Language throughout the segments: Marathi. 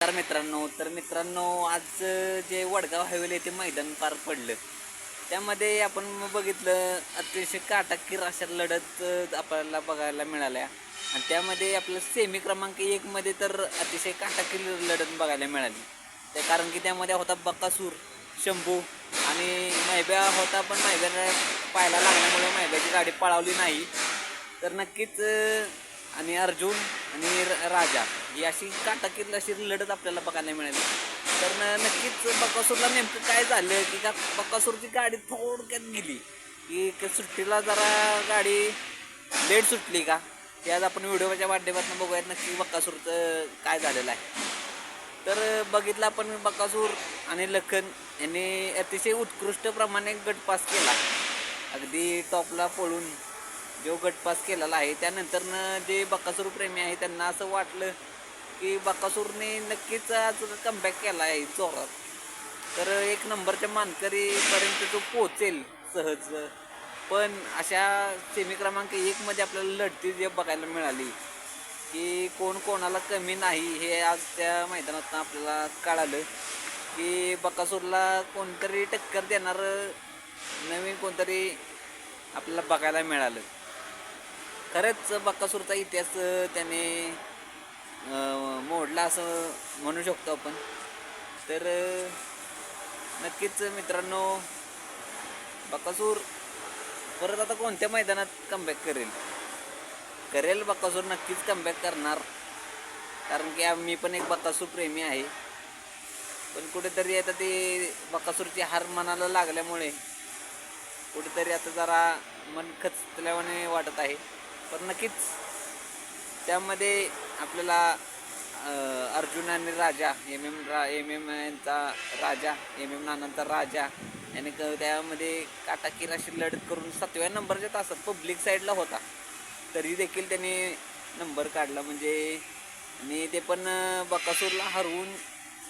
तर मित्रांनो तर मित्रांनो आज जे वडगाव हायवेला येथे मैदान पार पडलं त्यामध्ये आपण बघितलं अतिशय काटाकीर अशा लढत आपल्याला बघायला मिळाल्या. आणि त्यामध्ये आपलं सेमी क्रमांक एकमध्ये तर अतिशय काटाकीर लढत बघायला मिळाली. त्या कारण की त्यामध्ये होता बकासूर शंभू आणि मैब्या होता पण मैब्याला पाहायला लागल्यामुळे मैब्याची गाडी पळावली नाही. तर नक्कीच आणि अर्जुन आणि र- राजा ही अशी काटाकीर अशी लढत आपल्याला बघायला मिळाली. तर नक्कीच बकासूरला नेमकं काय झालं की का बकासूरची गाडी थोडक्यात गेली. की सुट्टीला जरा गाडी लेट सुटली का? ते आज आपण व्हिडिओच्या माध्यमातून बघूयात नक्की बकासूरचं काय झालेलं आहे. तर बघितलं आपण बकासूर आणि लखन यांनी अतिशय उत्कृष्ट प्रमाणे गटपास केला. अगदी टॉपला पळून जो गटपास केलेला आहे त्यानंतरनं जे बकासूर प्रेमी आहे त्यांना असं वाटलं की बकासूरने नक्कीच आज कमबॅक केला आहे जोरात. तर एक नंबरच्या मानकरीपर्यंत तो पोचेल सहज. पण अशा सेमी क्रमांक एकमध्ये आपल्याला लढती जे बघायला मिळाली की कोण कोणाला कमी नाही हे आज त्या मैदानात आपल्याला कळालं की बकासूरला कोणतरी टक्कर देणार नवीन कोणतरी आपल्याला बघायला मिळालं. खरंच बकासूरचा इतिहास त्याने मोडला असं म्हणू शकतो आपण. तर नक्कीच मित्रांनो बकासूर परत आता कोणत्या मैदानात कमबॅक करेल? करेल बकासूर नक्कीच कमबॅक करणार. कारण की मी पण एक बकासूर प्रेमी आहे. पण कुठेतरी आता ते बकासूरची हार मनाला लागल्यामुळे कुठेतरी आता जरा मन खचल्यावाने वाटत आहे. पण नक्कीच त्यामध्ये आपल्याला अर्जुन आणि राजा एम एम रा एम एम यांचा राजा एम एम नानांचा राजा याने क- त्यामध्ये काटाकीर अशी लढत करून सातव्या नंबरच्या तासात पब्लिक साईडला होता. तरी देखील त्याने नंबर काढला. म्हणजे आणि ते पण बकासूरला हरवून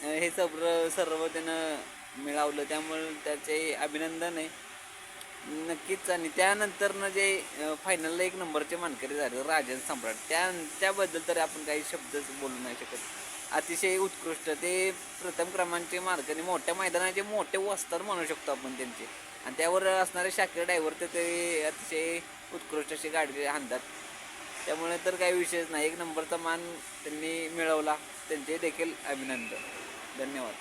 हे सर्व सर्व त्यानं मिळवलं. त्यामुळे त्याचे अभिनंदन आहे. नक्कीच. आणि त्यानंतरनं जे फायनलला एक नंबरचे मानकरी झाले राजन सम्राट. त्या त्याबद्दल तर आपण काही शब्दच बोलू नाही शकत. अतिशय उत्कृष्ट. ते प्रथम क्रमांकचे मार्गाने मोठ्या मैदानाचे मोठे वस्ताद म्हणू शकतो आपण त्यांचे. आणि त्यावर असणारे शाकीर ड्रायव्हर तर ते अतिशय उत्कृष्ट अशी गाडी आणतात त्यामुळे तर काही विषयच नाही. एक नंबरचा मान त्यांनी मिळवला. त्यांचे देखील अभिनंदन. धन्यवाद.